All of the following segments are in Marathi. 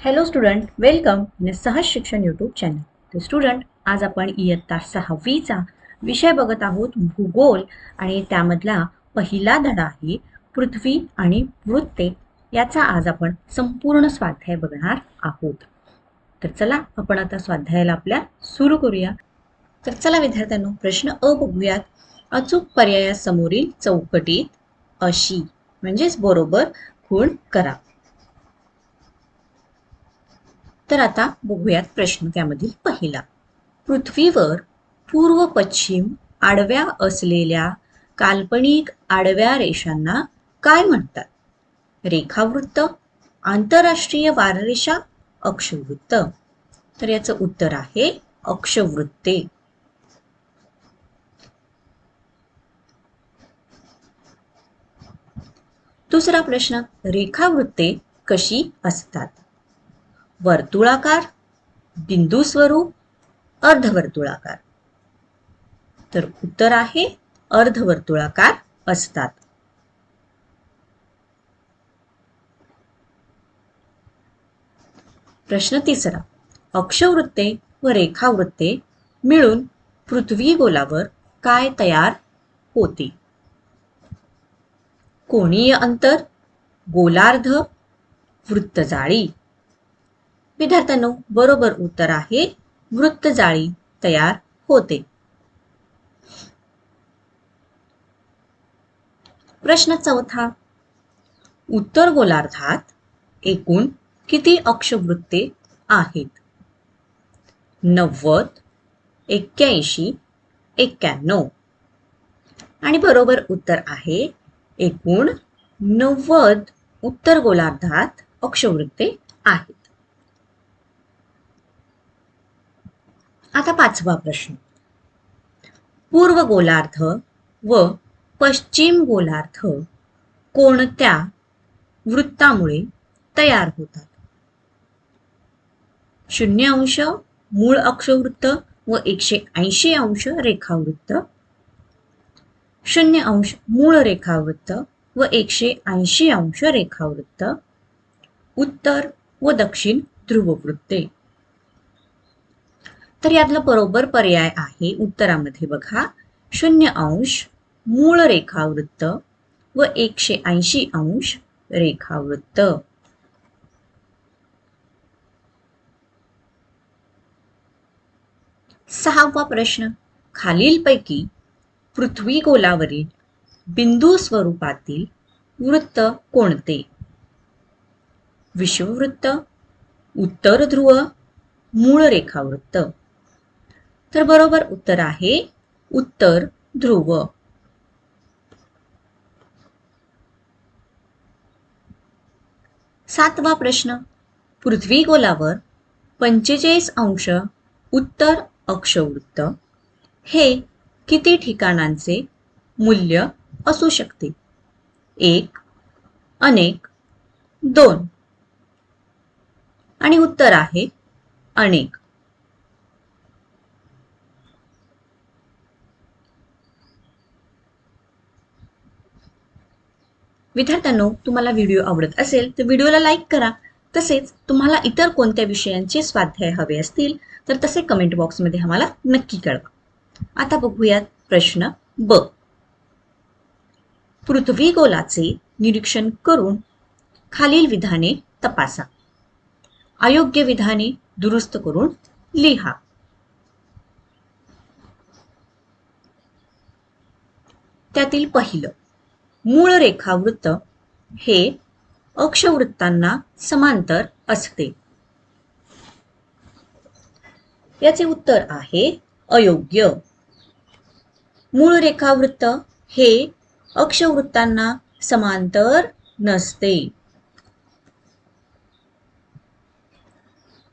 हॅलो स्टुडंट वेलकम इन सहज शिक्षण यूट्यूब चॅनल तर स्टुडंट आज आपण इयत्ता सहावीचा विषय बघत आहोत भूगोल आणि त्यामधला पहिला धडा आहे पृथ्वी आणि वृत्ते. याचा आज आपण संपूर्ण स्वाध्याय बघणार आहोत. तर चला आपण आता स्वाध्यायाला आपल्या सुरू करूया. तर चला विद्यार्थ्यांनो प्रश्न अ बघूयात. अचूक पर्यायासमोरील चौकटीत अशी म्हणजेच बरोबर खूण करा. तर आता बघूयात प्रश्न त्यामधील पहिला. पृथ्वीवर पूर्व पश्चिम आडव्या असलेल्या काल्पनिक आडव्या रेषांना काय म्हणतात? रेखावृत्त आंतरराष्ट्रीय वाररेषा अक्षवृत्त. तर याचं उत्तर आहे अक्षवृत्ते. दुसरा प्रश्न रेखावृत्ते कशी असतात? वर्तुळाकार बिंदू स्वरूप अर्धवर्तुळाकार. तर उत्तर आहे अर्धवर्तुळाकार असतात. प्रश्न तिसरा. अक्षवृत्ते व रेखावृत्ते मिळून पृथ्वी गोलावर काय तयार होते? कोणीय अंतर गोलार्ध वृत्तजाळी. विद्यार्थ्यांनो बरोबर उत्तर आहे वृत्तजाळी तयार होते. प्रश्न चौथा. उत्तर गोलार्धात एकूण किती अक्षवृत्ते आहेत? नव्वद एक्क्याऐंशी एक्क्याण्णव. आणि बरोबर उत्तर आहे एकूण नव्वद उत्तर गोलार्धात अक्षवृत्ते आहेत. आता पाचवा प्रश्न. पूर्व गोलार्ध व पश्चिम गोलार्ध कोणत्या वृत्तामुळे तयार होतात? शून्य अंश मूळ अक्षवृत्त व एकशे ऐंशी अंश रेखावृत्त. शून्य अंश मूळ रेखावृत्त व एकशे ऐंशी अंश रेखावृत्त. उत्तर व दक्षिण ध्रुववृत्ते. तर यातला बरोबर पर्याय आहे उत्तरामध्ये बघा. शून्य अंश मूळ रेखावृत्त व एकशे ऐंशी अंश रेखावृत्त. सहावा प्रश्न. खालीलपैकी पृथ्वी गोलावरील बिंदू स्वरूपातील वृत्त कोणते? विषुववृत्त उत्तर ध्रुव मूळ रेखावृत्त. तर बरोबर उत्तर आहे उत्तर ध्रुव. सातवा प्रश्न. पृथ्वी गोलावर पंचेचाळीस अंश उत्तर अक्षवृत्त. हे किती ठिकाणांचे मूल्य असू शकते? एक अनेक दोन. आणि उत्तर आहे अनेक. विद्यार्थ्यांनो तुम्हाला व्हिडिओ आवडत असेल तर व्हिडिओला लाईक करा. तसेच तुम्हाला इतर कोणत्या विषयांचे स्वाध्याय हवे असतील तर तसे कमेंट बॉक्समध्ये आम्हाला नक्की कळवा. आता बघूयात प्रश्न ब. पृथ्वी गोलाचे निरीक्षण करून खालील विधाने तपासा. अयोग्य विधाने दुरुस्त करून लिहा. त्यातील पहिलं. मूळ रेखावृत्त हे अक्षवृत्तांना समांतर असते. याचे उत्तर आहे अयोग्य. मूळ रेखावृत्त हे अक्षवृत्तांना समांतर नसते.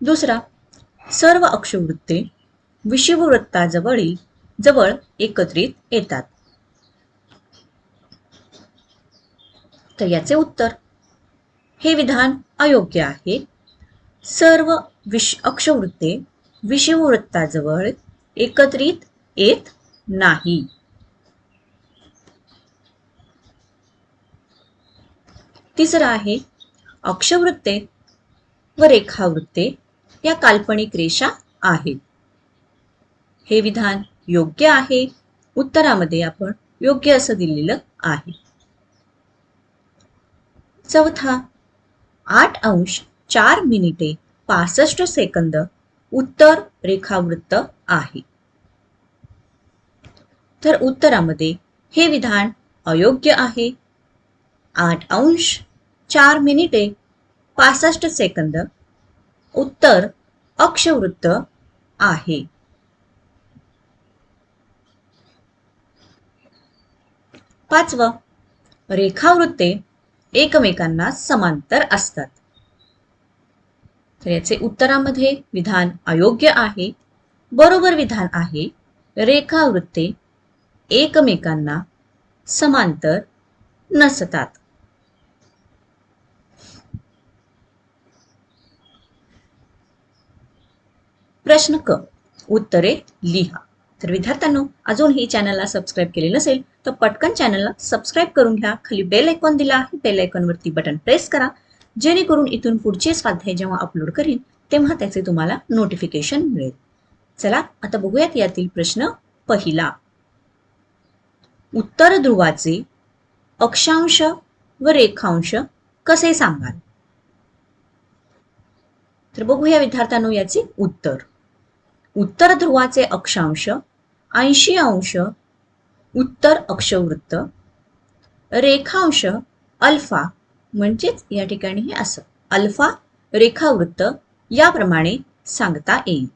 दुसरा सर्व अक्षवृत्ते विषुववृत्ताजवळील जवळ एकत्रित येतात. तर याचे उत्तर. हे विधान अयोग्य आहे. सर्व विश अक्षवृत्ते विषुववृत्ताजवळ एकत्रित येत नाही. तिसरं आहे अक्षवृत्ते व रेखावृत्ते या काल्पनिक रेषा आहेत. हे विधान योग्य आहे. उत्तरामध्ये आपण योग्य असं दिलेलं आहे. चौथा. आठ अंश चार मिनिटे पासष्ट सेकंद उत्तर रेखावृत्त आहे. तर उत्तरामध्ये हे विधान अयोग्य आहे. आठ अंश चार मिनिटे पासष्ट सेकंद उत्तर अक्षवृत्त आहे. पाचवं. रेखावृत्ते एकमेकांना समांतर असतात. तर याचे उत्तरामध्ये विधान अयोग्य आहे बरोबर विधान आहे रेखावृत्ते एकमेकांना समांतर नसतात. प्रश्न क उत्तरे लिहा. तर विद्यार्थ्यांनो अजून ही चॅनलला सबस्क्राईब केले नसेल तर पटकन चॅनलला सबस्क्राईब करून घ्या खाली बेल आयकॉन दिला आहे बेल आयकॉनवरती बटन प्रेस करा जेणेकरून इथून पुढचे स्वाध्याय जेव्हा अपलोड करीन तेव्हा त्याचे तुम्हाला नोटिफिकेशन मिळेल. चला आता बघूयात यातील प्रश्न पहिला. उत्तर ध्रुवाचे अक्षांश व रेखांश कसे सांगाल? तर बघूया विद्यार्थ्यांनो याचे उत्तर. उत्तर ध्रुवाचे अक्षांश ऐंशी अंश उत्तर अक्षवृत्त रेखांश अल्फा म्हणजेच या ठिकाणी हे असं. अल्फा रेखावृत्त याप्रमाणे सांगता येईल.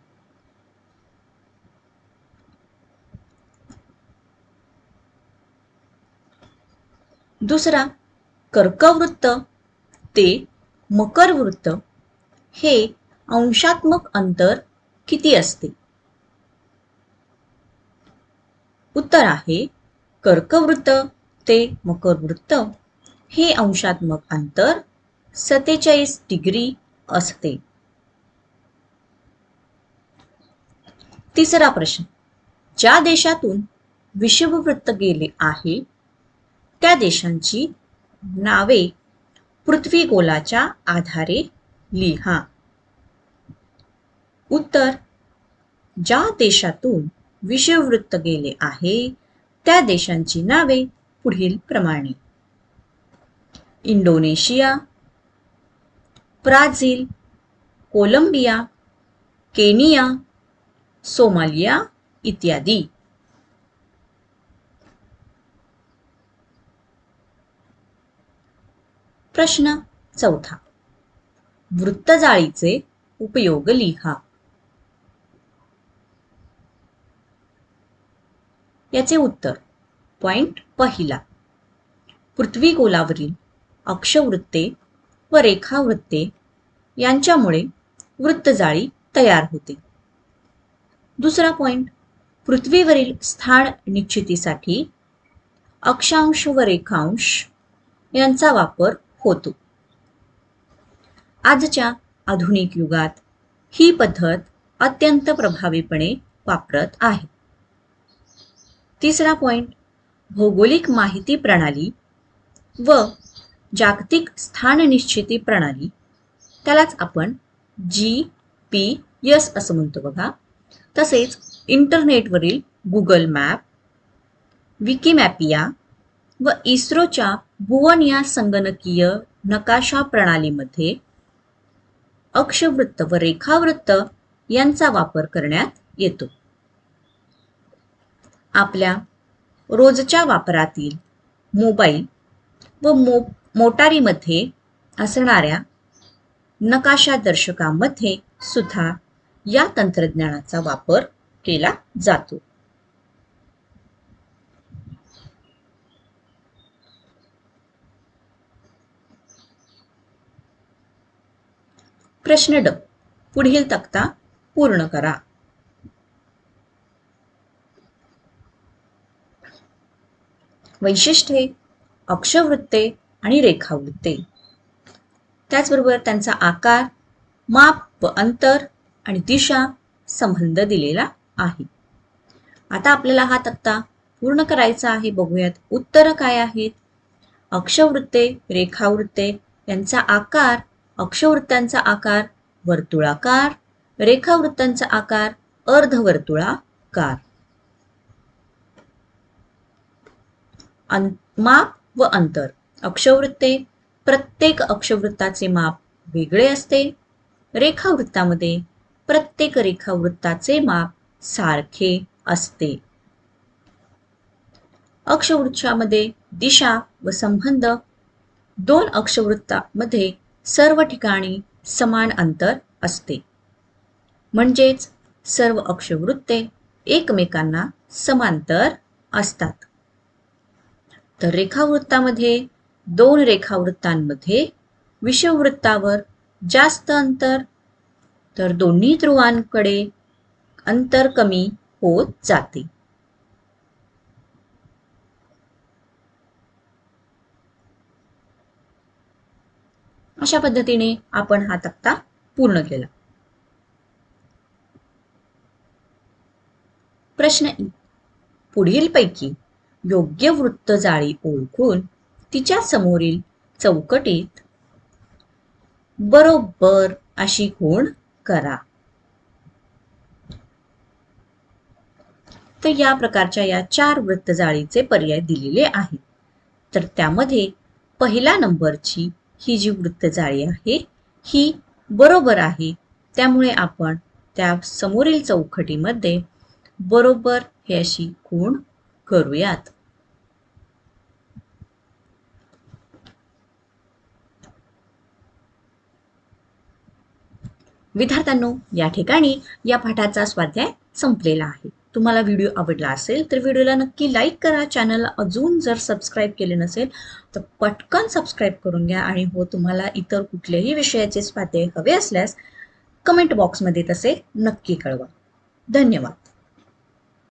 दुसरा कर्कवृत्त ते मकरवृत्त हे अंशात्मक अंतर किती असते? उत्तर आहे कर्कवृत्त ते मकरवृत्त. हे अंशात्मक अंतर सत्तेचाळीस डिग्री असते. तिसरा प्रश्न. ज्या देशातून विषुववृत्त गेले आहे त्या देशांची नावे पृथ्वी गोलाच्या आधारे लिहा. उत्तर. ज्या देशातून विषववृत्त गेले आहे. त्या देशांची नावे पुढील प्रमाणे. Indonesia Brazil Colombia Kenya Somalia इत्यादी. प्रश्न चौथा. वृत्तजाळीचे उपयोग लिहा. याचे उत्तर. पॉइंट पहिला. पृथ्वी गोलावरील अक्षवृत्ते व रेखावृत्ते यांच्यामुळे वृत्तजाळी तयार होते. दुसरा पॉइंट पृथ्वीवरील स्थान निश्चितीसाठी अक्षांश व रेखांश यांचा वापर होतो. आजच्या आधुनिक युगात ही पद्धत अत्यंत प्रभावीपणे वापरत आहे. तिसरा पॉईंट भौगोलिक माहिती प्रणाली व जागतिक स्थान निश्चिती प्रणाली. त्यालाच आपण जी पी यस असं म्हणतो बघा. तसेच इंटरनेटवरील गुगल मॅप विकिमॅपिया व इस्रोच्या भुवन या संगणकीय नकाशा प्रणालीमध्ये अक्षवृत्त व रेखावृत्त यांचा वापर करण्यात येतो. आपल्या रोजच्या वापरातील मोबाईल व मो मोटारीमध्ये असणाऱ्या नकाशादर्शकामध्ये सुद्धा या तंत्रज्ञानाचा वापर केला जातो. प्रश्न ड. पुढील तक्ता पूर्ण करा. वैशिष्ट्ये अक्षवृत्ते आणि रेखावृत्ते. त्याचबरोबर त्यांचा आकार माप व अंतर आणि दिशा संबंध दिलेला आहे. आता आपल्याला हा तक्ता पूर्ण करायचा आहे बघूयात उत्तर काय आहेत. अक्षवृत्ते रेखावृत्ते यांचा आकार अक्षवृत्तांचा आकार वर्तुळाकार रेखावृत्तांचा आकार अर्धवर्तुळाकार. माप व अंतर. अक्षवृत्ते प्रत्येक अक्षवृत्ताचे माप वेगळे असते. रेखावृत्तामध्ये प्रत्येक रेखावृत्ताचे माप सारखे असते. अक्षवृक्षामध्ये दिशा व संबंध. दोन अक्षवृत्तामध्ये सर्व ठिकाणी समान अंतर असते. म्हणजेच सर्व अक्षवृत्ते एकमेकांना समांतर असतात. तर रेखावृत्तामध्ये दोन रेखावृत्तांमध्ये विषुववृत्तावर जास्त अंतर तर दोन्ही ध्रुवांकडे अंतर कमी होत जाते. अशा पद्धतीने आपण हा तक्ता पूर्ण केला. प्रश्न पुढील पुढीलपैकी योग्य वृत्त जाळी ओळखून तिच्या समोरील चौकटीत बरोबर अशी खूण करा. तर या प्रकारच्या या चार वृत्तजाळीचे पर्याय दिलेले आहेत. तर त्यामध्ये पहिल्या नंबरची ही जी वृत्तजाळी आहे ही बरोबर आहे. त्यामुळे आपण त्या समोरील चौकटीमध्ये बरोबर हे अशी खूण करूयात. विद्यार्थ्यांनो या ठिकाणी या पाठाचा स्वाध्याय संपलेला आहे. तुम्हाला व्हिडिओ आवडला असेल तर व्हिडिओला नक्की लाईक करा. चॅनलला अजून जर सबस्क्राईब केले नसेल तर पटकन सबस्क्राईब करून घ्या. आणि हो तुम्हाला इतर कुठल्याही विषयाचे स्वाध्याय हवे असल्यास कमेंट बॉक्समध्ये तसे नक्की कळवा. धन्यवाद.